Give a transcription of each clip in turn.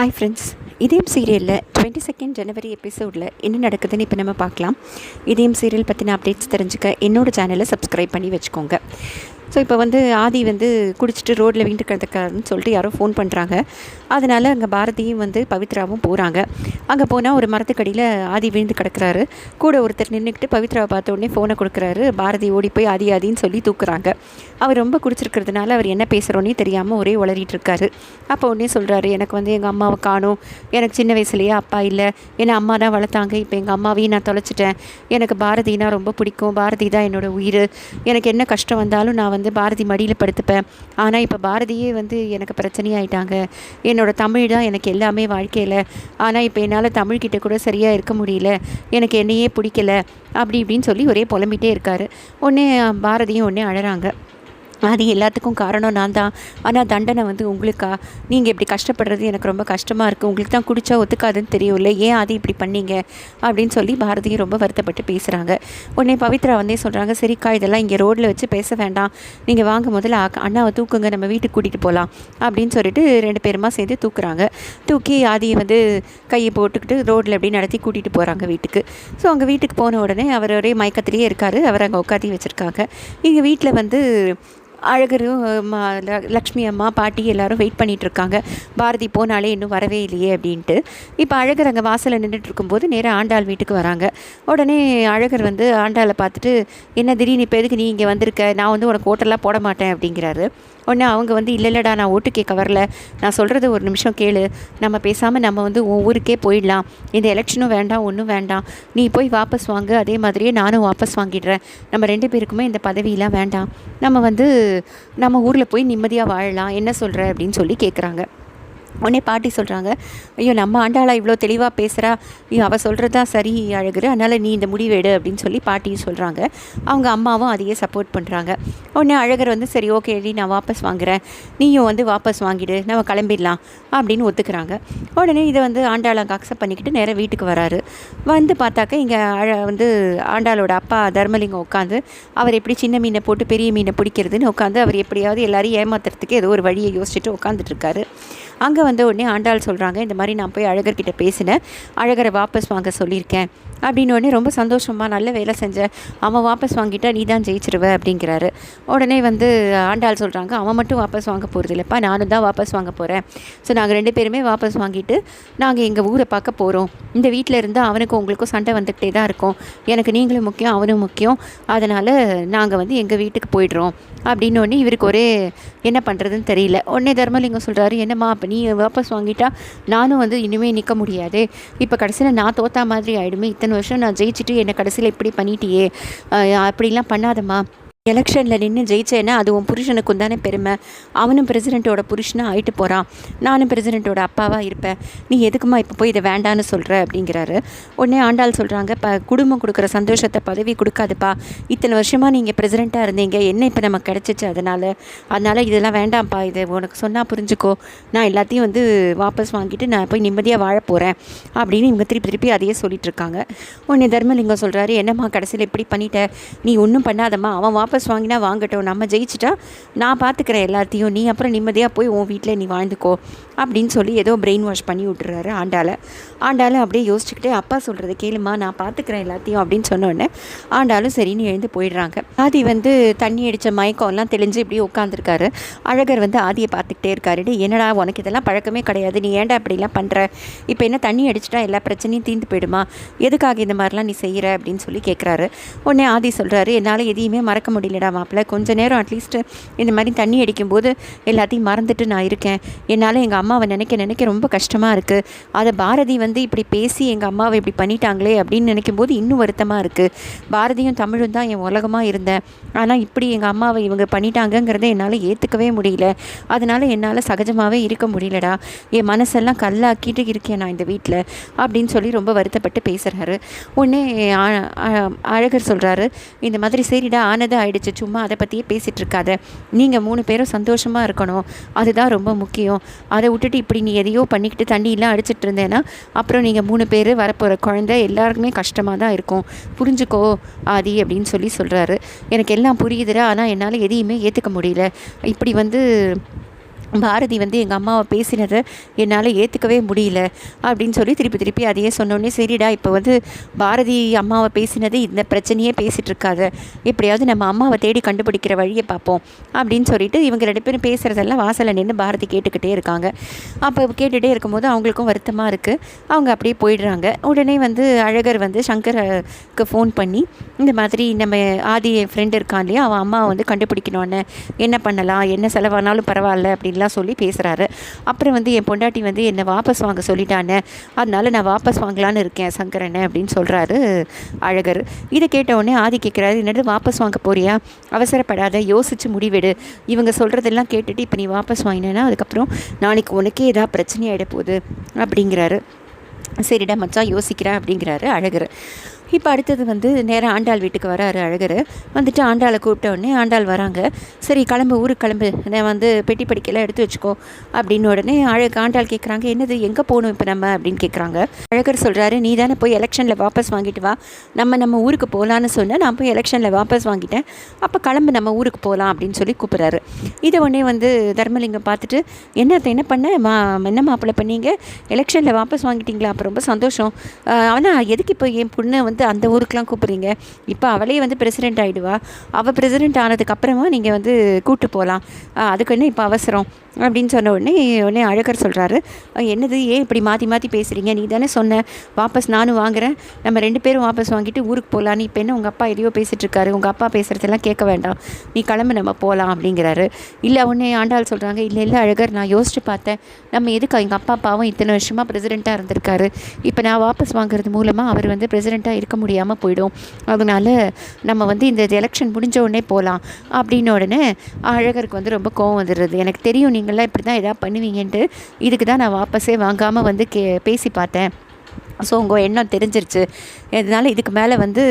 Hi friends இதயம் சீரியலில் twenty second ஜனவரி எபிசோடில் என்ன நடக்குதுன்னு இப்போ நம்ம பார்க்கலாம். இதயம் சீரியல் பற்றின அப்டேட்ஸ் தெரிஞ்சுக்க என்னோடய சேனலை சப்ஸ்கிரைப் பண்ணி வச்சுக்கோங்க. ஸோ இப்போ வந்து ஆதி வந்து குடிச்சிட்டு ரோட்டில் வீட்டு கிடந்துக்காருன்னு சொல்லிட்டு யாரோ ஃபோன் பண்ணுறாங்க அதனால் அங்கே பாரதியும் வந்து பவித்ராவும் போகிறாங்க அங்கே போனால் ஒரு மரத்துக்கடியில் ஆதி விழுந்து கிடக்குறாரு. கூட ஒருத்தர் நின்றுக்கிட்டு பவித்ராவை பார்த்த உடனே ஃபோனை கொடுக்குறாரு. பாரதி ஓடி போய் ஆதி ஆதின்னு சொல்லி தூக்குறாங்க. அவர் ரொம்ப குடிச்சிருக்கிறதுனால அவர் என்ன பேசுகிறோன்னே தெரியாமல் ஒரே உளறிட்டு இருக்காரு. அப்போ உடனே சொல்கிறாரு எனக்கு வந்து எங்கள் அம்மாவை காணும். எனக்கு சின்ன வயசுலேயே அப்பா இல்லை. ஏன்னா அம்மா தான் வளர்த்தாங்க. இப்போ எங்கள் அம்மாவையும் நான் தொலைச்சிட்டேன். எனக்கு பாரதினா ரொம்ப பிடிக்கும். பாரதி தான் என்னோடய உயிர். எனக்கு என்ன கஷ்டம் வந்தாலும் நான் வந்து வந்து பாரதி மடியில் படுத்துப்பேன். ஆனால் இப்போ பாரதியே வந்து எனக்கு பிரச்சனையாயிட்டாங்க. என்னோடய தமிழ் தான் எனக்கு எல்லாமே வாழ்க்கையில். ஆனால் இப்போ என்னால் தமிழ்கிட்ட கூட சரியாக இருக்க முடியல. எனக்கு என்னையே பிடிக்கல. அப்படி இப்படின்னு சொல்லி ஒரே புலம்பிகிட்டே இருக்காரு. ஒன்றே பாரதியும் ஒன்றே அழகிறாங்க அது எல்லாத்துக்கும் காரணம் நான் தான். ஆனால் தண்டனை வந்து உங்களுக்கா? நீங்கள் இப்படி கஷ்டப்படுறது எனக்கு ரொம்ப கஷ்டமாக இருக்குது உங்களுக்கு தான் குடிச்சா ஒத்துக்காதுன்னு தெரியும்ல. ஏன் அது இப்படி பண்ணீங்க? அப்படின்னு சொல்லி பாரதியும் ரொம்ப வருத்தப்பட்டு பேசுகிறாங்க உடனே பவித்ரா வந்தே சொல்கிறாங்க சரிக்கா இதெல்லாம் இங்கே ரோட்டில் வச்சு பேச வேண்டாம். நீங்கள் வாங்க முதல்ல அண்ணாவை தூக்குங்க. நம்ம வீட்டுக்கு கூட்டிகிட்டு போகலாம் அப்படின்னு சொல்லிட்டு ரெண்டு பேருமா சேர்ந்து தூக்குறாங்க. தூக்கி ஆதியை வந்து கையை போட்டுக்கிட்டு ரோட்டில் எப்படி நடத்தி கூட்டிகிட்டு போகிறாங்க வீட்டுக்கு. ஸோ அங்கே வீட்டுக்கு போன உடனே அவர் ஒரே மயக்கத்திலேயே இருக்கார். அவர் அங்கே உட்காந்து வச்சுருக்காங்க. இங்கே வீட்டில் வந்து அழகரும் லக்ஷ்மி அம்மா பாட்டி எல்லாரும் வெயிட் பண்ணிகிட்ருக்காங்க பாரதி போனாலே இன்னும் வரவே இல்லையே அப்படின்ட்டு. இப்போ அழகர் அங்கே வாசலில் நின்றுட்டு இருக்கும்போது நேராக ஆண்டாள் வீட்டுக்கு வராங்க. உடனே அழகர் வந்து ஆண்டாளை பார்த்துட்டு என்ன திடீர்னு இப்போ எதுக்கு நீ இங்கே வந்திருக்க? நான் வந்து உனக்கு ஓட்டெல்லாம் போட மாட்டேன் அப்படிங்கிறாரு. உடனே அவங்க வந்து இல்லை இல்லைடா நான் ஓட்டு கேட்க வரல. நான் சொல்கிறது ஒரு நிமிஷம் கேளு. நம்ம பேசாமல் நம்ம வந்து உன் ஊருக்கே போயிடலாம். இந்த எலெக்ஷனும் வேண்டாம் ஒன்றும் வேண்டாம். நீ போய் வாபஸ் வாங்கு. அதே மாதிரியே நானும் வாபஸ் வாங்கிடுறேன். நம்ம ரெண்டு பேருக்குமே இந்த பதவியெலாம் வேண்டாம். நம்ம வந்து நம்ம ஊரில் போய் நிம்மதியாக வாழலாம். என்ன சொல்கிற அப்படின்னு சொல்லி கேட்குறாங்க உடனே பாட்டி சொல்கிறாங்க ஐயோ நம்ம ஆண்டாளா இவ்வளோ தெளிவாக பேசுகிறா ஐயோ அவள் சொல்கிறது தான் சரி அழகுரு. அதனால் நீ இந்த முடிவு எடு அப்படின்னு சொல்லி பாட்டியும் சொல்கிறாங்க அவங்க அம்மாவும் அதையே சப்போர்ட் பண்ணுறாங்க உடனே அழகர் வந்து சரி ஓகே டி நான் வாபஸ் வாங்குறேன். நீயும் வந்து வாபஸ் வாங்கிடு. நம்ம கிளம்பிடலாம் அப்படின்னு ஒத்துக்கிறாங்க. உடனே இதை வந்து ஆண்டாள் அங்கே அக்செப்ட் பண்ணிக்கிட்டு நேராக வீட்டுக்கு வராரு. வந்து பார்த்தாக்க இங்கே அழ வந்து ஆண்டாளோட அப்பா தர்மலிங்கம் உட்காந்து அவர் எப்படி சின்ன மீனை போட்டு பெரிய மீனை பிடிக்கிறதுன்னு உட்காந்து அவர் எப்படியாவது எல்லாரையும் ஏமாத்துறதுக்கு ஏதோ ஒரு வழியை யோசிச்சுட்டு உட்காந்துட்டு இருக்காரு. அங்கே வந்த உடனே ஆண்டாள் சொல்கிறாங்க இந்த மாதிரி நான் போய் அழகர்கிட்ட பேசினேன். அழகரை வாபஸ் வாங்க சொல்லியிருக்கேன். அப்படின்னு உடனே ரொம்ப சந்தோஷமாக நல்ல வேலை செஞ்ச அவன் வாபஸ் வாங்கிட்டா நீ தான் ஜெயிச்சிருவ. அப்படிங்கிறாரு. உடனே வந்து ஆண்டாள் சொல்கிறாங்க அவன் மட்டும் வாபஸ் வாங்க போகிறது இல்லைப்பா நானும் தான் வாபஸ் வாங்க போகிறேன் ஸோ நாங்கள் ரெண்டு பேருமே வாபஸ் வாங்கிட்டு நாங்கள் எங்கள் ஊரை பார்க்க போகிறோம் இந்த வீட்டில் இருந்தால் அவனுக்கும் உங்களுக்கும் சண்டை வந்துக்கிட்டே தான் இருக்கும். எனக்கு நீங்களும் முக்கியம் அவனும் முக்கியம். அதனால் நாங்கள் வந்து எங்கள் வீட்டுக்கு போயிடுறோம். அப்படின்னு உடனே இவருக்கு ஒரே என்ன பண்ணுறதுன்னு தெரியல. உடனே தர்மலிங்கம் சொல்கிறாரு என்னம்மா அப்போ நீ வாபஸ் வாங்கிட்டா நானும் வந்து இனிமேல் நிற்க முடியாது. இப்போ கடைசியில் நான் தோத்தா மாதிரி ஆகிடுமே இத்தனை வருஷம் நான் ஜெயிச்சுட்டு என்னை கடைசியில் இப்படி பண்ணிட்டியே. அப்படிலாம் பண்ணாதம்மா. எலெக்ஷனில் நின்று ஜெயிச்சேன்னா அது உன் புருஷனுக்கும் தானே பெருமை. அவனும் பிரசிடெண்ட்டோட புருஷனாக ஆகிட்டு போகிறான் நானும் பிரசிடெண்ட்டோட அப்பாவாக இருப்பேன். நீ எதுக்குமா இப்போ போய் இதை வேண்டான்னு சொல்கிற அப்படிங்கிறாரு. உடனே ஆண்டாள் சொல்கிறாங்க இப்போ குடும்பம் கொடுக்குற சந்தோஷத்தை பதவி கொடுக்காதுப்பா. இத்தனை வருஷமாக நீங்கள் பிரசிடெண்ட்டாக இருந்தீங்க. என்ன இப்போ நமக்கு கிடச்சிச்சு அதனால்? அதனால் இதெல்லாம் வேண்டாம்ப்பா. இது உனக்கு சொன்னால் புரிஞ்சுக்கோ. நான் எல்லாத்தையும் வந்து வாபஸ் வாங்கிட்டு நான் போய் நிம்மதியாக வாழ போகிறேன் அப்படின்னு இவங்க திருப்பி திருப்பி அதையே சொல்லிட்டு இருக்காங்க. உடனே தர்மலிங்கம் சொல்கிறாரு என்னம்மா கடைசியில் இப்படி பண்ணிட்ட? நீ ஒன்றும் பண்ணாதம்மா. அவன் வாபஸ் வாங்கினா வாங்கட்டும் நம்ம ஜெயிச்சிட்டா நான் பார்த்துக்கிறேன் எல்லாத்தையும். நீ அப்புறம் நிம்மதியாக போய் உன் வீட்டில் நீ வாழ்ந்துக்கோ அப்படின்னு சொல்லி ஏதோ பிரெயின் வாஷ் பண்ணி விட்டுறாரு ஆண்டாளை. ஆண்டாளும் அப்படியே யோசிச்சுக்கிட்டே அப்பா சொல்கிறத கேளுமா நான் பார்த்துக்கிறேன் எல்லாத்தையும் அப்படின்னு சொன்னோடனே ஆண்டாலும் ஆண்டாளும் சரின்னு எழுந்து போயிடுறாங்க. ஆதி வந்து தண்ணி அடித்த மயக்கம்லாம் தெளிஞ்சு இப்படி உட்காந்துருக்காரு அழகர் வந்து ஆதியை பார்த்துக்கிட்டே இருக்காரு. என்னடா உனக்கு இதெல்லாம் பழக்கமே கிடையாது. நீ ஏன்டா இப்படிலாம் பண்ணுற இப்போ என்ன தண்ணி அடிச்சிட்டா எல்லா பிரச்சனையும் தீர்ந்து போயிடுமா? எதுக்காக இந்த மாதிரிலாம் நீ செய்கிற அப்படின்னு சொல்லி கேட்குறாரு உடனே ஆதி சொல்கிறாரு என்னால் எதையுமே மறக்க முடியலடா மாப்பிள்ள. கொஞ்ச நேரம் அட்லீஸ்ட் இந்த மாதிரி தண்ணி அடிக்கும்போது எல்லாத்தையும் மறந்துட்டு நான் இருக்கேன். என்னால் எங்கள் அம்மாவை நினைக்க நினைக்க ரொம்ப கஷ்டமாக இருக்குது அதை பாரதி வந்து இப்படி பேசி எங்கள் அம்மாவை இப்படி பண்ணிட்டாங்களே அப்படின்னு நினைக்கும்போது இன்னும் வருத்தமாக இருக்குது பாரதியும் தமிழும் தான் என் உலகமாக இருந்தேன். ஆனால் இப்படி எங்கள் அம்மாவை இவங்க பண்ணிட்டாங்கங்கிறத என்னால் ஏற்றுக்கவே முடியல. அதனால் என்னால் சகஜமாகவே இருக்க முடியலடா. என் மனசெல்லாம் கல்லாக்கிட்டு இருக்கேன் நான் இந்த வீட்டில் அப்படின்னு சொல்லி ரொம்ப வருத்தப்பட்டு பேசுகிறாரு உடனே அழகர் சொல்கிறாரு இந்த மாதிரி சரிடா ஆனது ஆயிடுச்சு. சும்மா அதை பற்றியே பேசிகிட்டு இருக்காத நீங்கள் மூணு பேரும் சந்தோஷமாக இருக்கணும். அதுதான் ரொம்ப முக்கியம். அதை விட்டுட்டு இப்படி நீ எதையோ பண்ணிக்கிட்டு தண்ணியெல்லாம் அடிச்சிட்டு இருந்தேன்னா அப்புறம் நீங்கள் மூணு பேர் வரப்போகிற குழந்தை எல்லாருக்குமே கஷ்டமாக தான் இருக்கும். புரிஞ்சுக்கோ ஆதி அப்படின்னு சொல்லி சொல்கிறாரு எனக்கு எல்லாம் புரியுதுடா. ஆனால் என்னால் எதையுமே ஏற்றுக்க முடியல. இப்படி வந்து பாரதி வந்து எங்கள் அம்மாவை பேசினதை என்னால் ஏற்றுக்கவே முடியல அப்படின்னு சொல்லி திருப்பி திருப்பி அதையே சொன்னோடனே சரிடா இப்போ வந்து பாரதி அம்மாவை பேசினது இந்த பிரச்சனையே பேசிகிட்டு இருக்காது. எப்படியாவது நம்ம அம்மாவை தேடி கண்டுபிடிக்கிற வழியை பார்ப்போம் அப்படின்னு சொல்லிட்டு இவங்க ரெண்டு பேரும் பேசுகிறதெல்லாம் வாசலில் நின்று பாரதி கேட்டுக்கிட்டே இருக்காங்க. அப்போ கேட்டுகிட்டே இருக்கும்போது அவங்களுக்கும் வருத்தமாக இருக்குது அவங்க அப்படியே போயிடுறாங்க. உடனே வந்து அழகர் வந்து சங்கருக்கு ஃபோன் பண்ணி இந்த மாதிரி நம்ம ஆதி என் ஃப்ரெண்டு இருக்கான் இல்லையா அவன் அம்மாவை வந்து கண்டுபிடிக்கணும்னு என்ன பண்ணலாம் என்ன செலவானாலும் பரவாயில்ல அப்படின்னு அப்படின்லாம் சொல்லி பேசுகிறாரு அப்புறம் வந்து என் பொண்டாட்டி வந்து என்னை வாபஸ் வாங்க சொல்லிட்டானே அதனால நான் வாபஸ் வாங்கலான்னு இருக்கேன் சங்கரனை அப்படின்னு சொல்கிறாரு அழகர். இதை கேட்டவுடனே ஆதி கேட்குறாரு என்னது வாபஸ் வாங்க போறியா? அவசரப்படாத யோசித்து முடிவெடு. இவங்க சொல்கிறதெல்லாம் கேட்டுட்டு இப்போ நீ வாபஸ் வாங்கினேன்னா அதுக்கப்புறம் நாளைக்கு உனக்கே ஏதாவது பிரச்சனை ஆகிட போகுது அப்படிங்கிறாரு. சரிடா மச்சான் யோசிக்கிறேன் அப்படிங்கிறாரு அழகர். இப்போ அடுத்தது வந்து நேராக ஆண்டாள் வீட்டுக்கு வராரு அழகர். வந்துட்டு ஆண்டாளை கூப்பிட்ட உடனே ஆண்டாள் வராங்க. சரி கிளம்பு ஊருக்கு கிளம்பு. நான் வந்து பெட்டி படிக்கலாம் எடுத்து வச்சுக்கோ அப்படின்னு உடனே அழகு ஆண்டாள் கேட்குறாங்க என்னது எங்கே போகணும் இப்போ நம்ம? அப்படின்னு கேட்குறாங்க அழகர் சொல்கிறாரு நீ தானே போய் எலெக்ஷனில் வாபஸ் வாங்கிட்டு வா. நம்ம நம்ம ஊருக்கு போகலான்னு சொன்னேன் நான் போய் எலெக்ஷனில் வாபஸ் வாங்கிட்டேன். அப்போ கிளம்பு நம்ம ஊருக்கு போகலாம் அப்படின்னு சொல்லி கூப்பிட்றாரு. இதை உடனே வந்து தர்மலிங்கம் பார்த்துட்டு என்ன என்ன பண்ண? மா என்ன மாப்பிள்ளை பண்ணீங்க? எலெக்ஷனில் வாபஸ் வாங்கிட்டீங்களா? அப்போ ரொம்ப சந்தோஷம். ஆனால் எதுக்கு இப்போ என் பொண்ணை வந்து வந்து அந்த ஊருக்கெலாம் கூப்பிட்றீங்க. இப்போ அவளே வந்து பிரசிடெண்ட் ஆகிடுவா அவள் பிரசிடெண்ட் ஆனதுக்கப்புறமா நீங்கள் வந்து கூப்பிட்டு போகலாம் அதுக்கு என்ன இப்போ அவசரம்? அப்படின்னு சொன்ன உடனே உடனே அழகர் சொல்கிறாரு என்னது? ஏன் இப்படி மாற்றி மாற்றி பேசுகிறீங்க நீ தானே சொன்ன. வாபஸ் நானும் வாங்குகிறேன் நம்ம ரெண்டு பேரும் வாபஸ் வாங்கிட்டு ஊருக்கு போகலான்னு இப்போ என்ன உங்கள் அப்பா எதையோ பேசிகிட்ருக்காரு உங்கள் அப்பா பேசுகிறதெல்லாம் கேட்க வேண்டாம். நீ கிளம்பு நம்ம போகலாம் அப்படிங்கிறாரு. இல்லை உடனே ஆண்டாள் சொல்கிறாங்க இல்லை இல்லை அழகர் நான் யோசிச்சு பார்த்தேன். நம்ம எதுக்கு எங்கள் அப்பா அப்பாவும் இத்தனை வருஷமாக பிரசிடெண்ட்டாக இருந்திருக்காரு. இப்போ நான் வாபஸ் வாங்குறது மூலமாக அவர் வந்து பிரசிடெண்ட்டாக இருக்க முடியாமல் போயிடும். அதனால் நம்ம வந்து இந்த எலெக்ஷன் முடிஞ்ச உடனே போகலாம் அப்படின்ன உடனே அழகருக்கு வந்து ரொம்ப கோவம் வந்துடுறது எனக்கு தெரியும் நீ நீங்களாம் இப்படி தான் எதாவது பண்ணுவீங்கன்ட்டு இதுக்கு தான் நான் வாபஸே வாங்காமல் வந்து கே பேசி பார்த்தேன். ஸோ உங்கள் எண்ணம் தெரிஞ்சிருச்சு. அதனால் இதுக்கு மேலே வந்து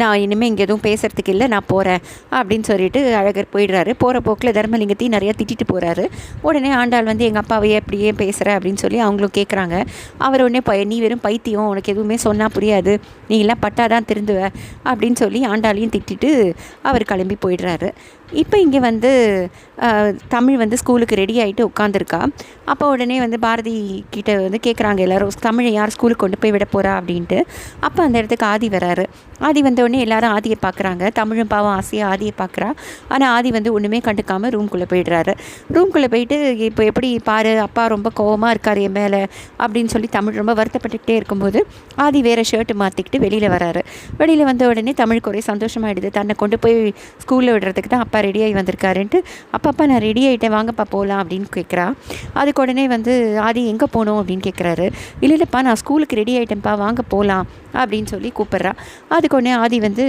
நான் இனிமேல் இங்கே எதுவும் பேசுகிறதுக்கு இல்லை நான் போகிறேன் அப்படின்னு சொல்லிட்டு அழகர் போயிடுறாரு. போகிற போக்கில் தர்மலிங்கத்தையும் நிறையா திட்டிட்டு போகிறாரு உடனே ஆண்டாள் வந்து எங்கள் அப்பாவையே அப்படியே பேசுகிற அப்படின்னு சொல்லி அவங்களும் கேட்குறாங்க அவர் உடனே ப நீ வெறும் பைத்தியம் உனக்கு எதுவுமே சொன்னால் புரியாது. நீங்களாம் பட்டாதான் திருந்துவ அப்படின்னு சொல்லி ஆண்டாளையும் திட்டிட்டு அவர் கிளம்பி போயிடுறாரு. இப்போ இங்கே வந்து தமிழ் வந்து ஸ்கூலுக்கு ரெடி ஆகிட்டு உட்காந்துருக்கா அப்போ உடனே வந்து பாரதி கிட்ட வந்து கேட்குறாங்க எல்லோரும் தமிழை யார் ஸ்கூலுக்கு கொண்டு போய் விட போகிறா அப்படின்ட்டு. அப்போ அந்த இடத்துக்கு ஆதி வராரு. ஆதி வந்தோடனே எல்லாரும் ஆதியை பார்க்குறாங்க. தமிழும் பாவம் ஆசையாக ஆதியை பார்க்குறா. ஆனால் ஆதி வந்து ஒன்றுமே கண்டுக்காமல் ரூம்குள்ளே போயிடுறாரு. ரூம்குள்ளே போயிட்டு இப்போ எப்படி பாரு அப்பா ரொம்ப கோவமாக இருக்கார் என் மேலே அப்படின்னு சொல்லி தமிழ் ரொம்ப வருத்தப்பட்டுக்கிட்டே இருக்கும்போது ஆதி வேறு ஷர்ட்டு மாற்றிக்கிட்டு வெளியில் வராரு. வெளியில் வந்த உடனே தமிழுக்கு ஒரே சந்தோஷமாகிடுது தன்னை கொண்டு போய் ஸ்கூலில் விடுறதுக்கு தான் அப்பா ரெடியாகி வந்திருக்காருன்ட்டு அப்பப்பா நான் ரெடி ஆகிட்டேன் வாங்கப்பா போகலாம் அப்படின்னு கேட்குறா அதுக்கு உடனே வந்து ஆதி எங்கே போகணும் அப்படின்னு கேட்குறாரு இல்லை இல்லைப்பா நான் ஸ்கூலுக்கு ரெடி ஆகிட்டேன்ப்பா வாங்க போகலாம் அப்படின்னு சொல்லி கூப்பிட்றா. அதுக்கு உடனே ஆதி வந்து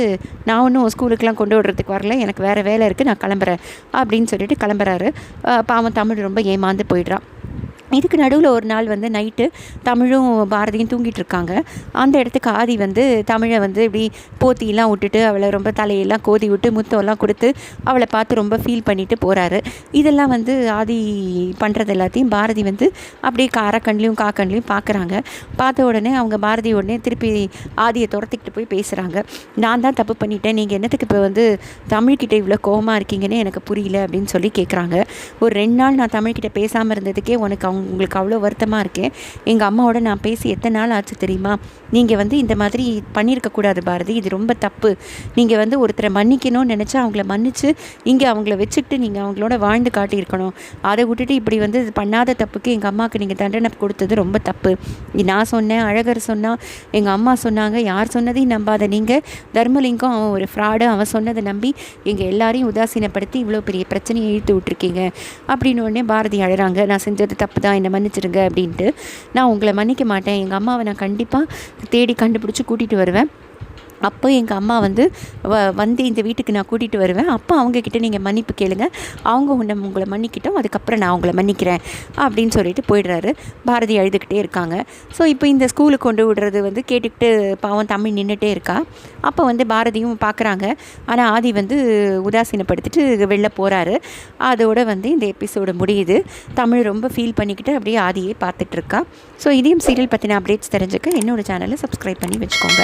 நான் ஒன்றும் ஸ்கூலுக்கெலாம் கொண்டு விடுறதுக்கு வரல எனக்கு வேறு வேலை இருக்குது நான் கிளம்புறேன் அப்படின்னு சொல்லிட்டு கிளம்புறாரு. பாவம் தமிழ் ரொம்ப ஏமாந்து போயிடுறான் இதுக்கு நடுவில் ஒரு நாள் வந்து நைட்டு தமிழும் பாரதியும் தூங்கிட்டு இருக்காங்க அந்த இடத்துக்கு ஆதி வந்து தமிழை வந்து இப்படி போத்தியெல்லாம் விட்டுட்டு அவளை ரொம்ப தலையெல்லாம் கோதி விட்டு முத்தம்லாம் கொடுத்து அவளை பார்த்து ரொம்ப ஃபீல் பண்ணிட்டு போகிறாரு இதெல்லாம் வந்து ஆதி பண்ணுறது எல்லாத்தையும் பாரதி வந்து அப்படியே காரக்கண்லேயும் காக்கண்லேயும் பார்க்குறாங்க பார்த்த உடனே அவங்க பாரதி உடனே திருப்பி ஆதியை துரத்திக்கிட்டு போய் பேசுகிறாங்க நான் தான் தப்பு பண்ணிட்டேன். நீங்கள் என்னத்துக்கு இப்போ வந்து தமிழ்கிட்ட இவ்வளோ கோபமாக இருக்கீங்கன்னு எனக்கு புரியல அப்படின்னு சொல்லி கேட்குறாங்க ஒரு ரெண்டு நாள் நான் தமிழ்கிட்ட பேசாமல் இருந்ததுக்கே உனக்கு அவங்க உங்களுக்கு அவ்வளோ வருத்தமாக இருக்கேன். எங்கள் அம்மாவோட நான் பேசி எத்தனை நாள் ஆச்சு தெரியுமா? நீங்கள் வந்து இந்த மாதிரி பண்ணியிருக்கக்கூடாது பாரதி. இது ரொம்ப தப்பு. நீங்கள் வந்து ஒருத்தரை மன்னிக்கணும்னு நினச்சா அவங்கள மன்னித்து இங்கே அவங்கள வச்சுக்கிட்டு நீங்கள் அவங்களோட வாழ்ந்து காட்டியிருக்கணும். அதை விட்டுட்டு இப்படி வந்து பண்ணாத தப்புக்கு எங்கள் அம்மாவுக்கு நீங்கள் தண்டனை கொடுத்தது ரொம்ப தப்பு. நான் சொன்னேன் அழகர் சொன்னால் எங்கள் அம்மா சொன்னாங்க யார் சொன்னதையும் நம்பாத நீங்கள் தர்மலிங்கம் அவன் ஒரு ஃப்ராடு அவன் சொன்னதை நம்பி எங்கள் எல்லாரையும் உதாசீனப்படுத்தி இவ்வளோ பெரிய பிரச்சனையை இழுத்து விட்ருக்கீங்க அப்படின்னு உடனே பாரதி அழகிறாங்க நான் செஞ்சது தப்பு தான். என்னை மன்னிச்சிடுங்க அப்படின்ட்டு. நான் உங்களை மன்னிக்க மாட்டேன். எங்கள் அம்மாவை நான் கண்டிப்பாக தேடி கண்டுபிடிச்சி கூட்டிகிட்டு வருவேன். அப்போ எங்கள் அம்மா வந்து வ வந்து இந்த வீட்டுக்கு நான் கூட்டிகிட்டு வருவேன். அப்போ அவங்கக்கிட்ட நீங்கள் மன்னிப்பு கேளுங்க. அவங்க உன்னை உங்களை மன்னிக்கிட்டோம். அதுக்கப்புறம் நான் உங்களை மன்னிக்கிறேன். அப்படின்னு சொல்லிட்டு போயிடுறாரு. பாரதி அழுதுகிட்டே இருக்காங்க. ஸோ இப்போ இந்த ஸ்கூலுக்கு கொண்டு விடுறது வந்து கேட்டுக்கிட்டு பாவம் தமிழ் நின்றுட்டே இருக்கா. அப்போ வந்து பாரதியும் பார்க்குறாங்க. ஆனால் ஆதி வந்து உதாசீனப்படுத்திட்டு வெளில போகிறாரு அதோடு வந்து இந்த எபிசோடு முடியுது. தமிழ் ரொம்ப ஃபீல் பண்ணிக்கிட்டு அப்படியே ஆதியே பார்த்துட்ருக்கா ஸோ இதையும் சீரியல் பற்றின அப்டேட்ஸ் தெரிஞ்சுக்க என்னோடய சேனலை சப்ஸ்கிரைப் பண்ணி வச்சுக்கோங்க.